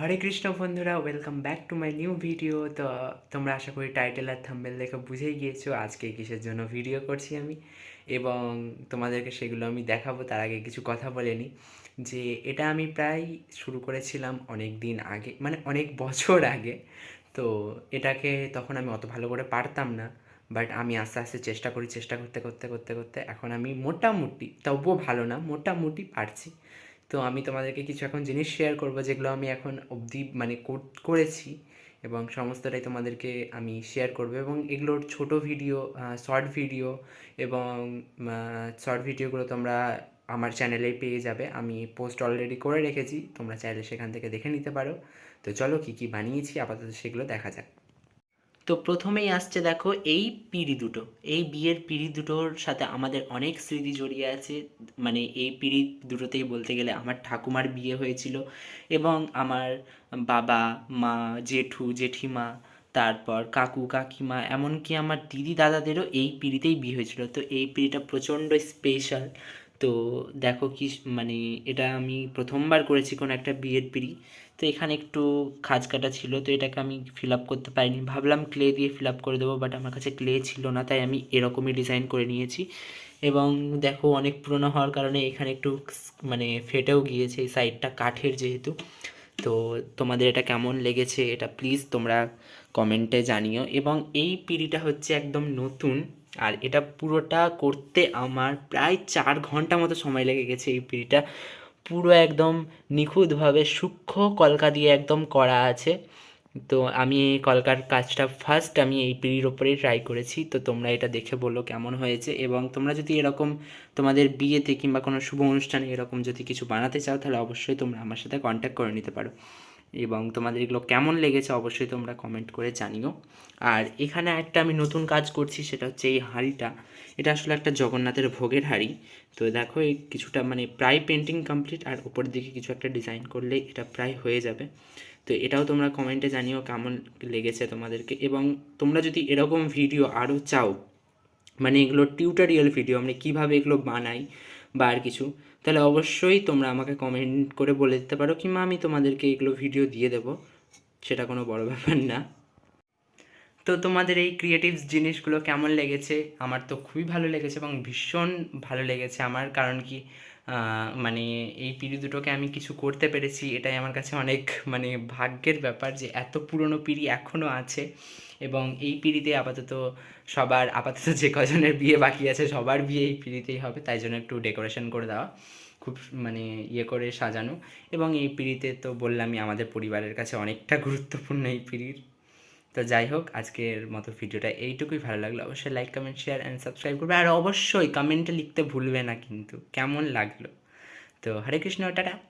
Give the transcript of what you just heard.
হরে কৃষ্ণ বন্ধুরা welcome back to my new video তো তোমরা আশা করি টাইটেল আর থাম্বেল দেখে বুঝেই গিয়েছো, আজকে কিসের জন্য ভিডিও করছি আমি। এবং তোমাদেরকে সেগুলো আমি দেখাবো, তার আগে কিছু কথা বলে নিই যে এটা আমি প্রায় শুরু করেছিলাম অনেক দিন আগে মানে অনেক বছর আগে। তো এটাকে তখন আমি অত ভালো করে পারতাম না বাট আমি আস্তে আস্তে চেষ্টা করি, চেষ্টা করতে করতে করতে করতে। এখন আমি মোটামুটি, তবুও ভালো না, মোটামুটি পারছি। তো আমি তোমাদেরকে কিছু এখন জিনিস শেয়ার করব যেগুলো আমি এখন অবধি মানে করেছি এবং সমস্তটাই তোমাদেরকে আমি শেয়ার করব এবং এগুলোর ছোট ভিডিও শর্ট ভিডিও এবং শর্ট ভিডিওগুলো তোমরা আমার চ্যানেলেই পেয়ে যাবে। আমি পোস্ট অলরেডি করে রেখেছি, তোমরা চাইলে সেখান থেকে দেখে নিতে পারো। তো চলো কী কী বানিয়েছি, আপাতত সেগুলো দেখা যাক। তো প্রথমেই আসছে দেখো এই পিঁড়ি দুটো। এই বিয়ের পিঁড়ি দুটোর সাথে আমাদের অনেক স্মৃতি জড়িয়ে আছে। মানে এই পিঁড়ি দুটোতেই বলতে গেলে আমার ঠাকুমার বিয়ে হয়েছিল এবং আমার বাবা, মা, জেঠু, জেঠিমা, তারপর কাকু, কাকিমা, এমনকি আমার দিদি, দাদাদেরও এই পিঁড়িতেই বিয়ে হয়েছিল। তো এই পিঁড়িটা প্রচণ্ড স্পেশাল তো দেখো কি মানে এটা আমি প্রথমবার করেছি কোনো একটা বিয়ের পিড়ি। তো এখানে একটু খাজ কাটা ছিল, তো এটাকে আমি ফিল আপ করতে পারিনি। ভাবলাম ক্লে দিয়ে ফিল আপ করে দেবো বাট আমার কাছে ক্লে ছিল না, তাই আমি এরকমই ডিজাইন করে নিয়েছি। এবং দেখো অনেক পুরনো হওয়ার কারণে এখানে একটু মানে ফেটেও গিয়েছে, এই সাইডটা কাঠের যেহেতু। তো তোমাদের এটা কেমন লেগেছে এটা প্লিজ তোমরা কমেন্টে জানিও। এবং এই পিঁড়িটা হচ্ছে একদম নতুন আর এটা পুরোটা করতে আমার প্রায় চার ঘণ্টা মতো সময় লেগে গেছে এই পিঁড়িটা। পুরো একদম নিখুঁতভাবে সূক্ষ্ম কলকা দিয়ে একদম করা আছে। তো আমি এই কলকার কাজটা ফার্স্ট আমি এই পিঁড়ির ওপরেই ট্রাই করেছি। তো তোমরা এটা দেখে বলো কেমন হয়েছে এবং তোমরা যদি এরকম তোমাদের বিয়েতে কিংবা কোনো শুভ অনুষ্ঠানে এরকম যদি কিছু বানাতে চাও, তাহলে অবশ্যই তোমরা আমার সাথে কন্ট্যাক্ট করে নিতে পারো। এবং তোমাদের এগুলো কেমন লেগেছে অবশ্যই তোমরা কমেন্ট করে জানিও। আর এখানে একটা আমি নতুন কাজ করছি, সেটা হচ্ছে এই হাঁড়িটা। এটা আসলে একটা জগন্নাথের ভোগের হাঁড়ি। তো দেখো, এই কিছুটা মানে প্রায় পেন্টিং কমপ্লিট আর উপর দিকে কিছু একটা ডিজাইন করলে এটা প্রায় হয়ে যাবে। তো এটাও তোমরা কমেন্টে জানিও কেমন লেগেছে তোমাদেরকে। এবং তোমরা যদি এরকম ভিডিও আরও চাও মানে এগুলো টিউটোরিয়াল ভিডিও মানে কীভাবে এগুলো বানাই বা আর কিছু, তাহলে অবশ্যই তোমরা আমাকে কমেন্ট করে বলে দিতে পারো কিংবা আমি তোমাদেরকে এগুলো ভিডিও দিয়ে দেবো, সেটা কোনো বড় ব্যাপার না। তো তোমাদের এই ক্রিয়েটিভস জিনিসগুলো কেমন লেগেছে? আমার তো খুবই ভালো লেগেছে এবং ভীষণ ভালো লেগেছে আমার, কারণ কি মানে এই পিঁড়ি দুটোকে আমি কিছু করতে পেরেছি, এটাই আমার কাছে অনেক মানে ভাগ্যের ব্যাপার যে এত পুরনো পিঁড়ি এখনও আছে এবং এই পিঁড়িতে আপাতত সবার, আপাতত যে কজনের বিয়ে বাকি আছে সবার বিয়ে এই পিঁড়িতেই হবে, তাই জন্য একটু ডেকোরেশন করে দেওয়া, খুব মানে ইয়ে করে সাজানো এবং এই পিঁড়িতে তো বললামই আমাদের পরিবারের কাছে অনেকটা গুরুত্বপূর্ণ এই পিঁড়ির। তো যাই হোক, আজকের মতো ভিডিওটা এইটুকুই ভালো লাগল। অবশ্যই like comment share and subscribe করবে। আর অবশ্যই কমেন্টে লিখতে ভুলবে না কিন্তু। কেমন লাগল? তো হরে কৃষ্ণ, টাটা।